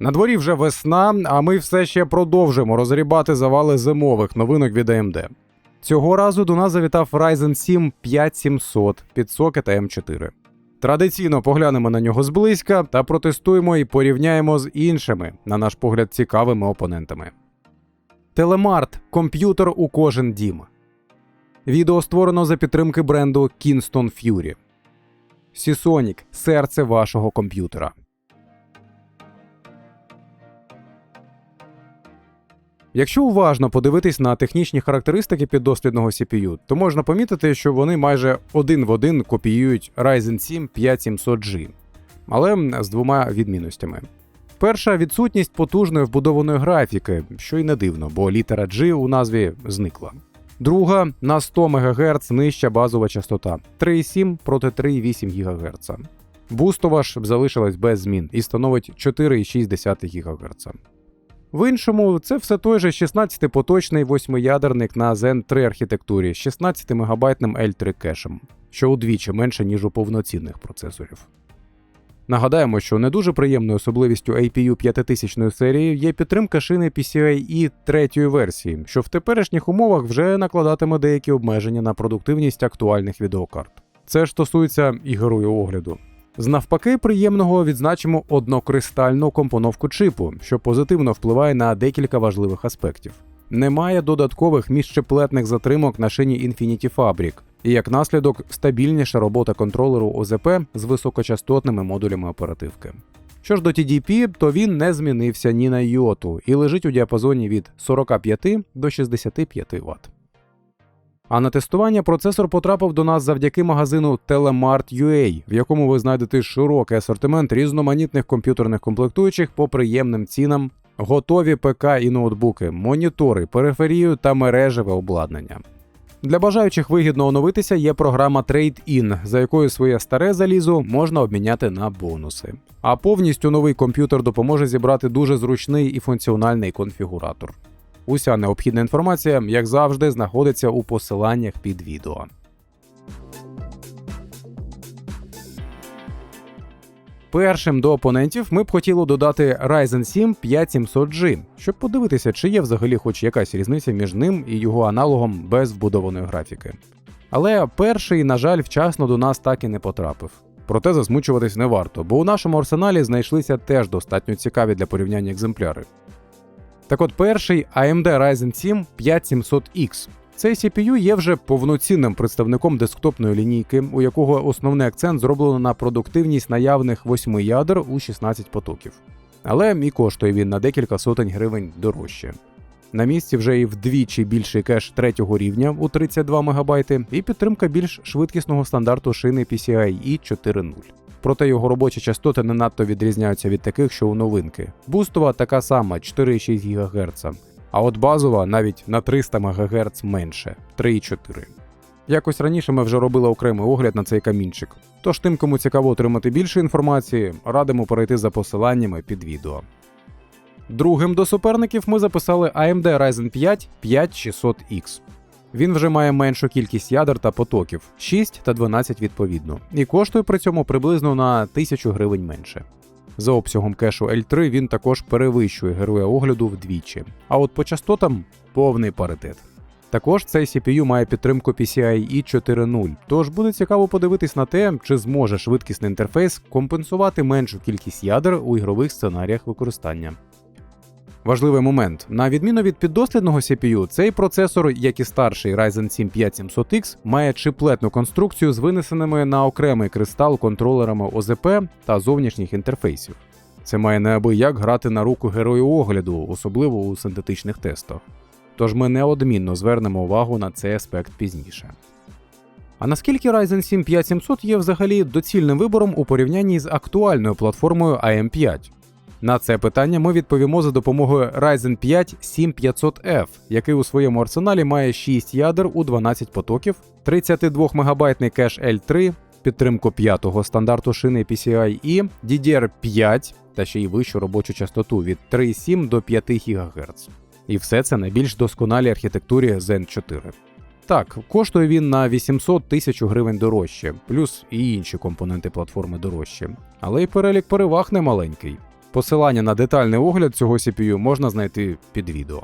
На дворі вже весна, а ми все ще продовжимо розрібати завали зимових новинок від AMD. Цього разу до нас завітав Ryzen 7 5700 під сокет M4. Традиційно поглянемо на нього зблизька та протестуємо і порівняємо з іншими, на наш погляд, цікавими опонентами. Телемарт комп'ютер у кожен дім. Відео створено за підтримки бренду Kingston Fury. Seasonic – серце вашого комп'ютера. Якщо уважно подивитись на технічні характеристики піддослідного CPU, то можна помітити, що вони майже один в один копіюють Ryzen 7 5700G, але з двома відмінностями. Перша відсутність потужної вбудованої графіки, що й не дивно, бо літера G у назві зникла. Друга на 100 МГц нижча базова частота 3,7 проти 3,8 ГГц. Бустова ж залишилась без змін і становить 4,6 ГГц. В іншому, це все той же 16-поточний восьмиядерник на Zen 3 архітектурі з 16 МБ L3 кешем, що удвічі менше, ніж у повноцінних процесорів. Нагадаємо, що не дуже приємною особливістю APU 5000 серії є підтримка шини PCIe третьої версії, що в теперішніх умовах вже накладатиме деякі обмеження на продуктивність актуальних відеокарт. Це ж стосується і герою огляду. З навпаки, приємного відзначимо однокристальну компоновку чипу, що позитивно впливає на декілька важливих аспектів. Немає додаткових міжчеплетних затримок на шині Infinity Fabric, і як наслідок стабільніша робота контролеру ОЗП з високочастотними модулями оперативки. Що ж до TDP, то він не змінився ні на йоту і лежить у діапазоні від 45 до 65 Вт. А на тестування процесор потрапив до нас завдяки магазину Telemart.ua, в якому ви знайдете широкий асортимент різноманітних комп'ютерних комплектуючих по приємним цінам, готові ПК і ноутбуки, монітори, периферію та мережеве обладнання. Для бажаючих вигідно оновитися є програма Trade-in, за якою своє старе залізо можна обміняти на бонуси. А повністю новий комп'ютер допоможе зібрати дуже зручний і функціональний конфігуратор. Уся необхідна інформація, як завжди, знаходиться у посиланнях під відео. Першим до опонентів ми б хотіли додати Ryzen 7 5700G, щоб подивитися, чи є взагалі хоч якась різниця між ним і його аналогом без вбудованої графіки. Але перший, на жаль, вчасно до нас так і не потрапив. Проте засмучуватись не варто, бо у нашому арсеналі знайшлися теж достатньо цікаві для порівняння екземпляри. Так от перший AMD Ryzen 7 5700X. Цей CPU є вже повноцінним представником десктопної лінійки, у якого основний акцент зроблено на продуктивність наявних 8 ядер у 16 потоків. Але і коштує він на декілька сотень гривень дорожче. На місці вже і вдвічі більший кеш третього рівня у 32 МБ і підтримка більш швидкісного стандарту шини PCIe 4.0. Проте його робочі частоти не надто відрізняються від таких, що у новинки. Бустова така сама 4,6 ГГц, а от базова навіть на 300 МГц менше 3,4. Якось раніше ми вже робили окремий огляд на цей камінчик. Тож тим, кому цікаво отримати більше інформації, радимо перейти за посиланнями під відео. Другим до суперників ми записали AMD Ryzen 5 5600X. Він вже має меншу кількість ядер та потоків 6 та 12 відповідно, і коштує при цьому приблизно на 1000 гривень менше. За обсягом кешу L3 він також перевищує героя огляду вдвічі, а от по частотам повний паритет. Також цей CPU має підтримку PCIe 4.0, тож буде цікаво подивитись на те, чи зможе швидкісний інтерфейс компенсувати меншу кількість ядер у ігрових сценаріях використання. Важливий момент: на відміну від піддослідного CPU, цей процесор, як і старший Ryzen 7 5700X, має чиплетну конструкцію з винесеними на окремий кристал контролерами ОЗП та зовнішніх інтерфейсів. Це має неабияк грати на руку герою огляду, особливо у синтетичних тестах. Тож ми неодмінно звернемо увагу на цей аспект пізніше. А наскільки Ryzen 7 5700 є взагалі доцільним вибором у порівнянні з актуальною платформою AM5? На це питання ми відповімо за допомогою Ryzen 5 7500F, який у своєму арсеналі має 6 ядер у 12 потоків, 32 МБ кеш L3, підтримку 5-го стандарту шини PCIe, DDR5 та ще й вищу робочу частоту від 3,7 до 5 ГГц. І все це на більш досконалій архітектурі Zen 4. Так, коштує він на 800 тисяч гривень дорожче, плюс і інші компоненти платформи дорожче. Але й перелік переваг немаленький. Посилання на детальний огляд цього CPU можна знайти під відео.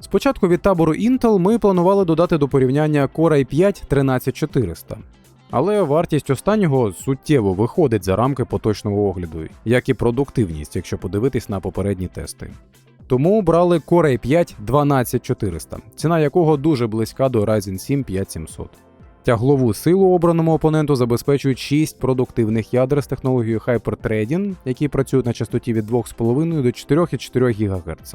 Спочатку від табору Intel ми планували додати до порівняння Core i5 13400. Але вартість останнього суттєво виходить за рамки поточного огляду, як і продуктивність, якщо подивитись на попередні тести. Тому брали Core i5 12400, ціна якого дуже близька до Ryzen 7 5700. Тяглову силу обраному опоненту забезпечують 6 продуктивних ядер з технологією Hyperthreading, які працюють на частоті від 2,5 до 4,4 ГГц.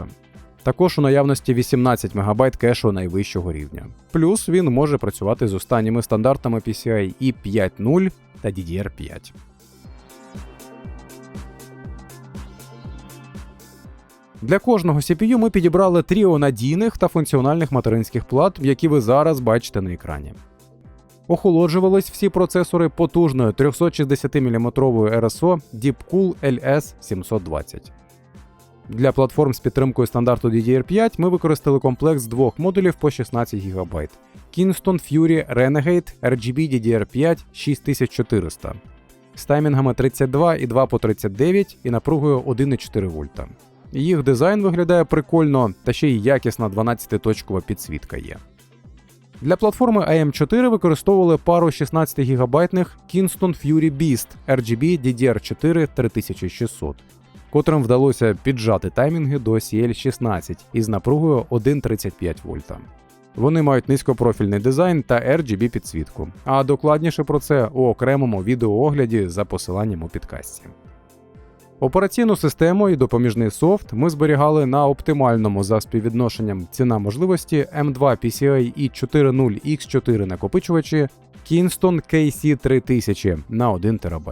Також у наявності 18 МБ кешу найвищого рівня. Плюс він може працювати з останніми стандартами PCI i 5.0 та DDR5. Для кожного CPU ми підібрали тріо надійних та функціональних материнських плат, які ви зараз бачите на екрані. Охолоджувались всі процесори потужною 360-мм RSO Deepcool LS720. Для платформ з підтримкою стандарту DDR5 ми використали комплекс двох модулів по 16 ГБ. Kingston Fury Renegade RGB DDR5 6400 з таймінгами 32 і 2 по 39 і напругою 1,4 вольта. Їх дизайн виглядає прикольно, та ще й якісна 12-точкова підсвітка є. Для платформи AM4 використовували пару 16 гігабайтних Kingston Fury Beast RGB DDR4 3600, котрим вдалося піджати таймінги до CL16 із напругою 1,35 вольта. Вони мають низькопрофільний дизайн та RGB підсвітку. А докладніше про це у окремому відеоогляді за посиланням у підкасті. Операційну систему і допоміжний софт ми зберігали на оптимальному за співвідношенням ціна можливості M2 PCI i 4.0 X4 накопичувачі Kingston KC3000 на 1 ТБ.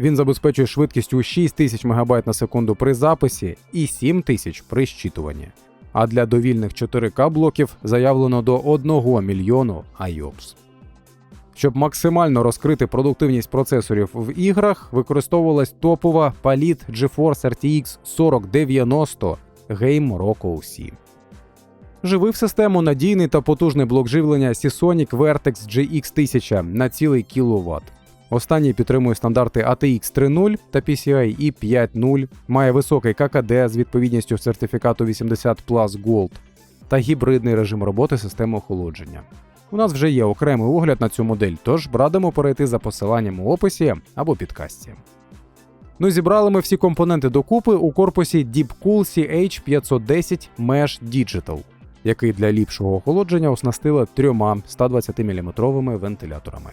Він забезпечує швидкістю 6000 МБ на секунду при записі і 7000 при щитуванні. А для довільних 4К блоків заявлено до 1 мільйону IOPS. Щоб максимально розкрити продуктивність процесорів в іграх, використовувалась топова Palit GeForce RTX 4090 Game Rock OC. Живив систему надійний та потужний блок живлення Seasonic Vertex GX 1000 на цілий кіловат. Останній підтримує стандарти ATX 3.0 та PCI i 5.0, має високий ККД з відповідністю сертифікату 80 Plus Gold та гібридний режим роботи системи охолодження. У нас вже є окремий огляд на цю модель, тож радимо перейти за посиланням у описі або підкасті. Ну зібрали ми всі компоненти докупи у корпусі Deepcool CH510 Mesh Digital, який для ліпшого охолодження оснастили трьома 120 мм вентиляторами.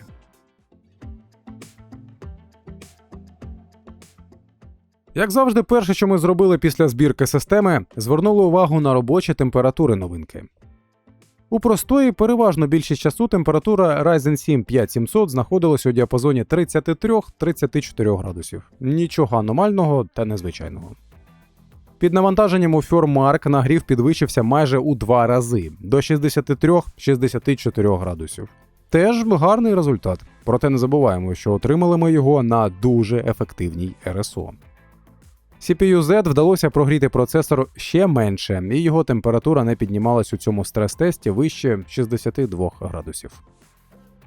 Як завжди, перше, що ми зробили після збірки системи, звернули увагу на робочі температури новинки. У простої переважно більшість часу температура Ryzen 7 5700 знаходилась у діапазоні 33-34 градусів. Нічого аномального та незвичайного. Під навантаженням у Firmark нагрів підвищився майже у два рази до 63-64 градусів. Теж гарний результат, проте не забуваємо, що отримали ми його на дуже ефективній RSO. CPU Z вдалося прогріти процесор ще менше, і його температура не піднімалась у цьому стрес-тесті вище 62 градусів.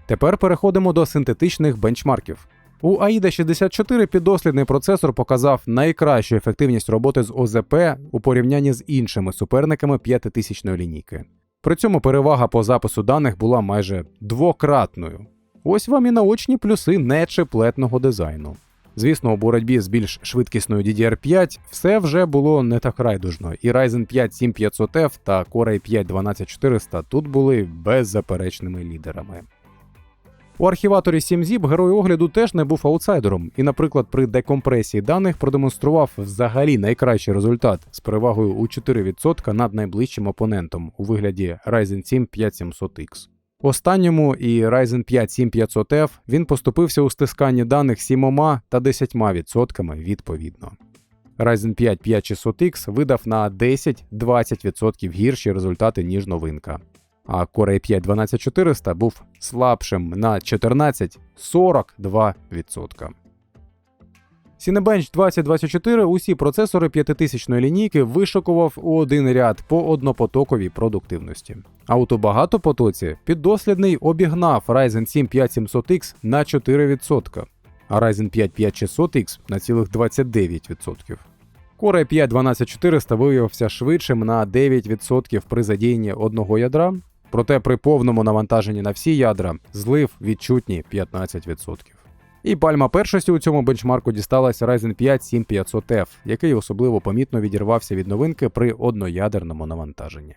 Тепер переходимо до синтетичних бенчмарків. У AIDA 64 піддослідний процесор показав найкращу ефективність роботи з ОЗП у порівнянні з іншими суперниками 5000 лінійки. При цьому перевага по запису даних була майже двократною. Ось вам і наочні плюси нечеплетного дизайну. Звісно, у боротьбі з більш швидкісною DDR5 все вже було не так райдужно, і Ryzen 5 7500F та Core i5 12400 тут були беззаперечними лідерами. У архіваторі 7zip герой огляду теж не був аутсайдером, і, наприклад, при декомпресії даних продемонстрував взагалі найкращий результат з перевагою у 4% над найближчим опонентом у вигляді Ryzen 7 5700X. Останньому і Ryzen 5 7500F він поступився у стисканні даних 7 та 10% відповідно. Ryzen 5 5600X видав на 10-20% гірші результати, ніж новинка. А Core i5 12400 був слабшим на 14-42%. Cinebench 2024 усі процесори 5000 лінійки вишикував у один ряд по однопотоковій продуктивності. А у багатопотоці піддослідний обігнав Ryzen 7 5700X на 4%. а Ryzen 5 5600X на цілих 29%. Core i 5 12400 виявився швидшим на 9% при задіянні одного ядра, проте при повному навантаженні на всі ядра злив відчутні 15%. І пальма першості у цьому бенчмарку дісталася Ryzen 5 7500F, який особливо помітно відірвався від новинки при одноядерному навантаженні.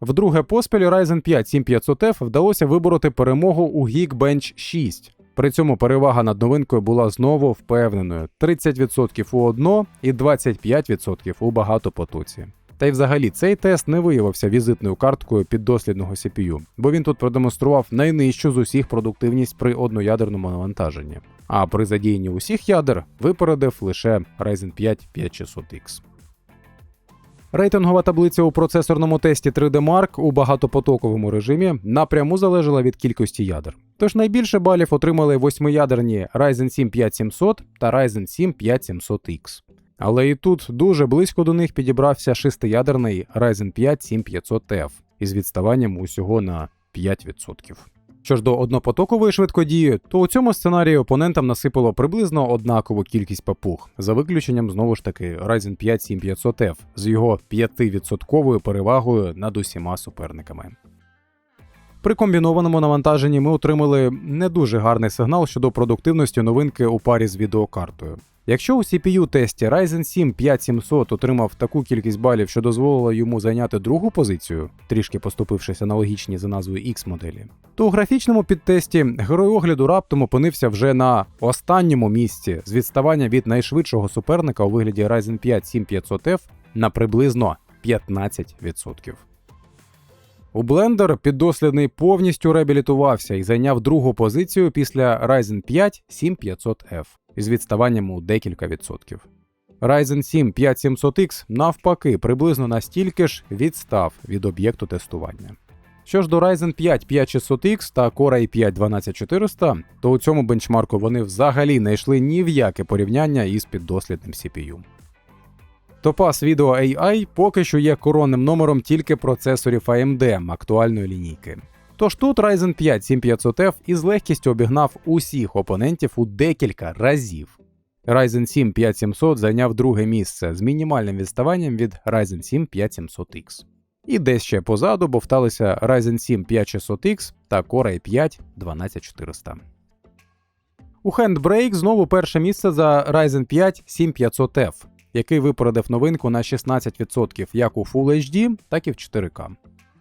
Вдруге поспіль Ryzen 5 7500F вдалося вибороти перемогу у Geekbench 6. При цьому перевага над новинкою була знову впевненою: 30% у одно і 25% у багатопотоці. Та й взагалі цей тест не виявився візитною карткою піддослідного CPU, бо він тут продемонстрував найнижчу з усіх продуктивність при одноядерному навантаженні. А при задіянні усіх ядер випередив лише Ryzen 5 5600X. Рейтингова таблиця у процесорному тесті 3D Mark у багатопотоковому режимі напряму залежала від кількості ядер. Тож найбільше балів отримали восьмиядерні Ryzen 7 5700 та Ryzen 7 5700X. Але і тут дуже близько до них підібрався шестиядерний Ryzen 5 7500F із відставанням усього на 5%. Що ж до однопотокової швидкодії, то у цьому сценарії опонентам насипало приблизно однакову кількість папуг, за виключенням знову ж таки Ryzen 5 7500F з його 5% перевагою над усіма суперниками. При комбінованому навантаженні ми отримали не дуже гарний сигнал щодо продуктивності новинки у парі з відеокартою. Якщо у CPU-тесті Ryzen 7 5700 отримав таку кількість балів, що дозволило йому зайняти другу позицію, трішки поступившись аналогічні за назвою X моделі, то у графічному підтесті герой огляду раптом опинився вже на останньому місці з відставання від найшвидшого суперника у вигляді Ryzen 5 7500F на приблизно 15%. У Blender піддослідний повністю реабілітувався і зайняв другу позицію після Ryzen 5 7500F із відставанням у декілька відсотків. Ryzen 7 5700X навпаки приблизно настільки ж відстав від об'єкту тестування. Що ж до Ryzen 5 5600X та Core i 5 12400, то у цьому бенчмарку вони взагалі не йшли ні в яке порівняння із піддослідним CPU. Topaz Video AI поки що є коронним номером тільки процесорів AMD актуальної лінійки. Тож тут Ryzen 5 7500F із легкістю обігнав усіх опонентів у декілька разів. Ryzen 7 5700 зайняв друге місце з мінімальним відставанням від Ryzen 7 5700X. І десь ще позаду бовталися Ryzen 7 5600X та Core i 5 12400. У Handbrake знову перше місце за Ryzen 5 7500F, який випередив новинку на 16% як у Full HD, так і в 4К.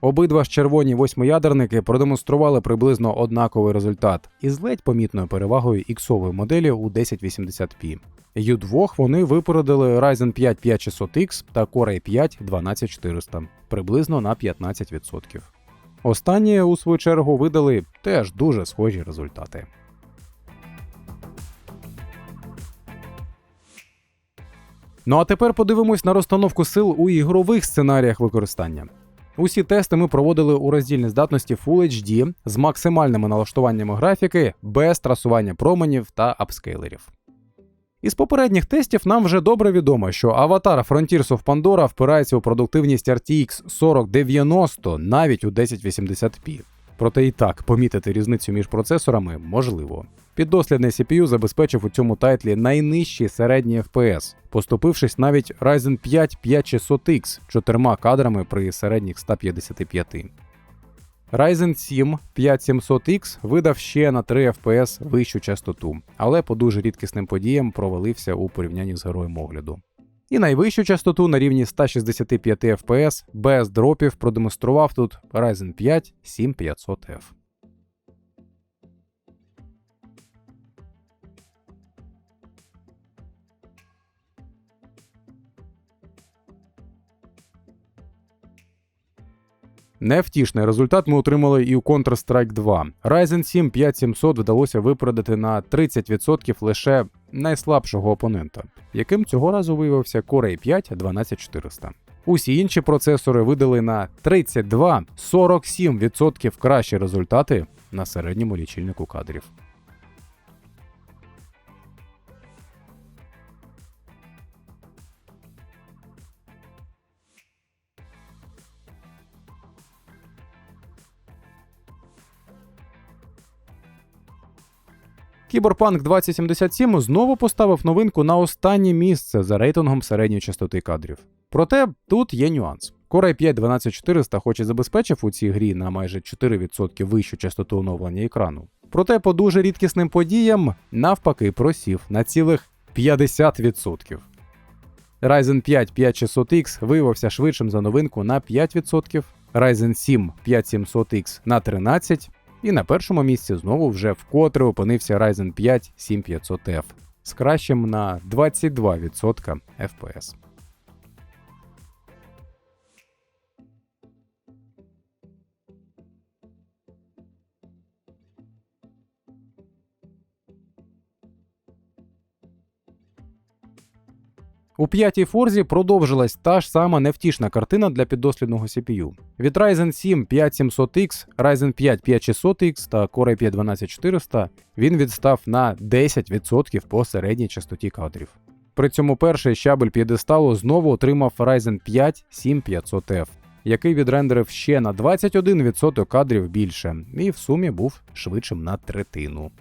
Обидва ж червоні восьмиядерники продемонстрували приблизно однаковий результат із ледь помітною перевагою іксової моделі у 1080p. І удвох вони випередили Ryzen 5 5600X та Core i 5 12400 приблизно на 15%. Останні, у свою чергу, видали теж дуже схожі результати. Ну а тепер подивимось на розстановку сил у ігрових сценаріях використання. Усі тести ми проводили у роздільній здатності Full HD з максимальними налаштуваннями графіки, без трасування променів та апскейлерів. Із попередніх тестів нам вже добре відомо, що аватар Frontiers of Pandora впирається у продуктивність RTX 4090 навіть у 1080p. Проте і так помітити різницю між процесорами можливо. Піддослідний CPU забезпечив у цьому тайтлі найнижчі середні FPS, поступившись навіть Ryzen 5 5600X чотирма кадрами при середніх 155. Ryzen 7 5700X видав ще на 3 FPS вищу частоту, але по дуже рідкісним подіям провалився у порівнянні з героєм огляду. І найвищу частоту на рівні 165 FPS без дропів продемонстрував тут Ryzen 5 7500F. Невтішний результат ми отримали і у Counter-Strike 2. Ryzen 7 5700 вдалося випередити на 30% лише найслабшого опонента, яким цього разу виявився Core i 5 12400. Усі інші процесори видали на 32-47% кращі результати на середньому лічильнику кадрів. Cyberpunk 2077 знову поставив новинку на останнє місце за рейтингом середньої частоти кадрів. Проте тут є нюанс. Core i5 12400 хоч і забезпечив у цій грі на майже 4% вищу частоту оновлення екрану. Проте по дуже рідкісним подіям навпаки просів на цілих 50%. Ryzen 5 5600X виявився швидшим за новинку на 5%, Ryzen 7 5700X на 13%, і на першому місці знову вже вкотре опинився Ryzen 5 7500F з кращим на 22% FPS. У п'ятій форзі продовжилась та ж сама невтішна картина для піддослідного CPU. Від Ryzen 7 5700X, Ryzen 5 5600X та Core i5 12400 він відстав на 10% по середній частоті кадрів. При цьому перший щабель п'єдесталу знову отримав Ryzen 5 7500F, який відрендерив ще на 21% кадрів більше, і в сумі був швидшим на третину.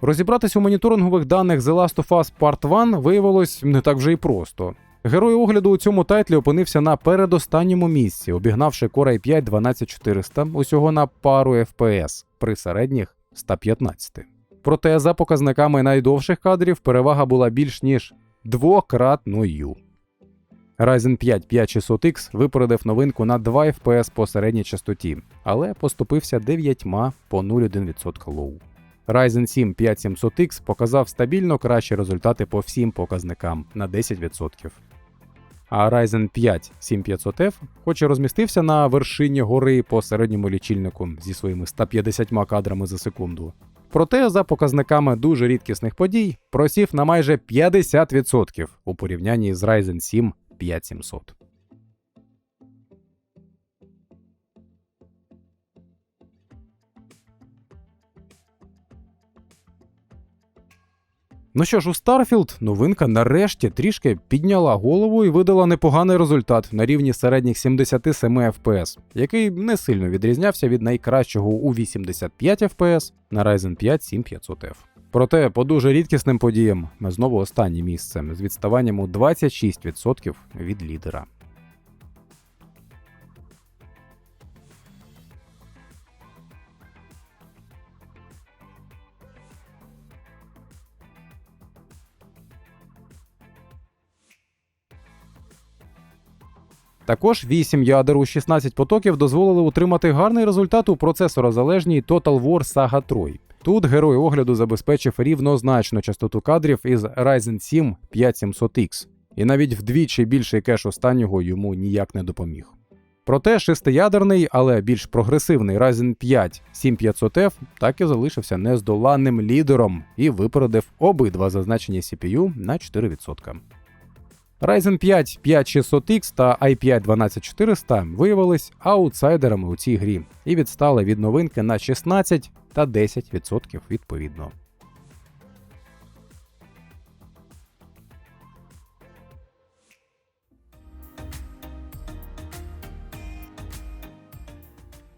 Розібратись у моніторингових даних The Last of Us Part 1 виявилось не так вже й просто. Герой огляду у цьому тайтлі опинився на передостанньому місці, обігнавши Core i5 12400 усього на пару FPS при середніх 115. Проте за показниками найдовших кадрів перевага була більш ніж двократною. Ryzen 5 5600X випередив новинку на 2 FPS по середній частоті, але поступився 9 по 0,1% лоу. Ryzen 7 5700X показав стабільно кращі результати по всім показникам на 10%. А Ryzen 5 7500F, хоч і розмістився на вершині гори по середньому лічильнику зі своїми 150 кадрами за секунду. Проте, за показниками дуже рідкісних подій, просів на майже 50% у порівнянні з Ryzen 7 5700. Ну що ж, у Старфілд новинка нарешті трішки підняла голову і видала непоганий результат на рівні середніх 77 FPS, який не сильно відрізнявся від найкращого у 85 FPS на Ryzen 5 7500F. Проте по дуже рідкісним подіям ми знову останнє місце з відставанням у 26% від лідера. Також 8 ядер у 16 потоків дозволили утримати гарний результат у процесорозалежній Total War Saga 3. Тут герой огляду забезпечив рівнозначну частоту кадрів із Ryzen 7 5700X, і навіть вдвічі більший кеш останнього йому ніяк не допоміг. Проте шестиядерний, але більш прогресивний Ryzen 5 7500F так і залишився нездоланним лідером і випередив обидва зазначені CPU на 4%. Ryzen 5 5600X та i5 12400 виявились аутсайдерами у цій грі і відстали від новинки на 16 та 10% відповідно.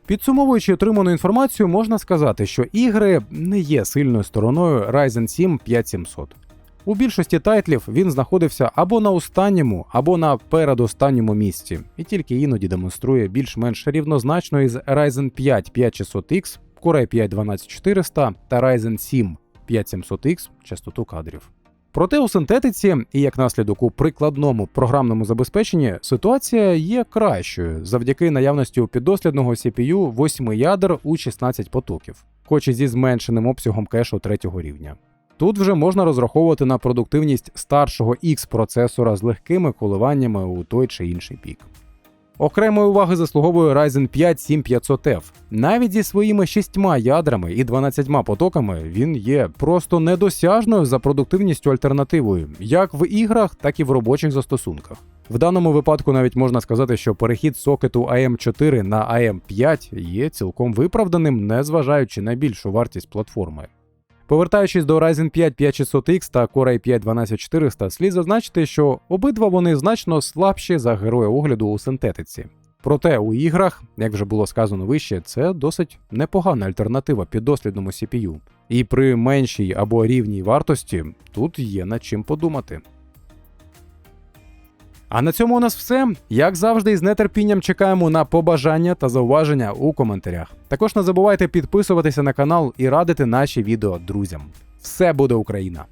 Підсумовуючи отриману інформацію, можна сказати, що ігри не є сильною стороною Ryzen 7 5700. У більшості тайтлів він знаходився або на останньому, або на передостанньому місці, і тільки іноді демонструє більш-менш рівнозначно із Ryzen 5 5600X, Core i5 12400 та Ryzen 7 5700X частоту кадрів. Проте у синтетиці і як наслідок у прикладному програмному забезпеченні ситуація є кращою завдяки наявності у піддослідного CPU 8 ядер у 16 потоків, хоч і зі зменшеним обсягом кешу третього рівня. Тут вже можна розраховувати на продуктивність старшого X процесора з легкими коливаннями у той чи інший пік. Окремої уваги заслуговує Ryzen 5 7500F. Навіть зі своїми шістьма ядрами і 12 потоками він є просто недосяжною за продуктивністю альтернативою, як в іграх, так і в робочих застосунках. В даному випадку навіть можна сказати, що перехід сокету AM4 на AM5 є цілком виправданим, незважаючи на більшу вартість платформи. Повертаючись до Ryzen 5 5600X та Core i5 12400, слід зазначити, що обидва вони значно слабші за героя огляду у синтетиці. Проте у іграх, як вже було сказано вище, це досить непогана альтернатива піддослідному CPU. І при меншій або рівній вартості тут є над чим подумати. А на цьому у нас все. Як завжди, з нетерпінням чекаємо на побажання та зауваження у коментарях. Також не забувайте підписуватися на канал і радити наші відео друзям. Все буде Україна!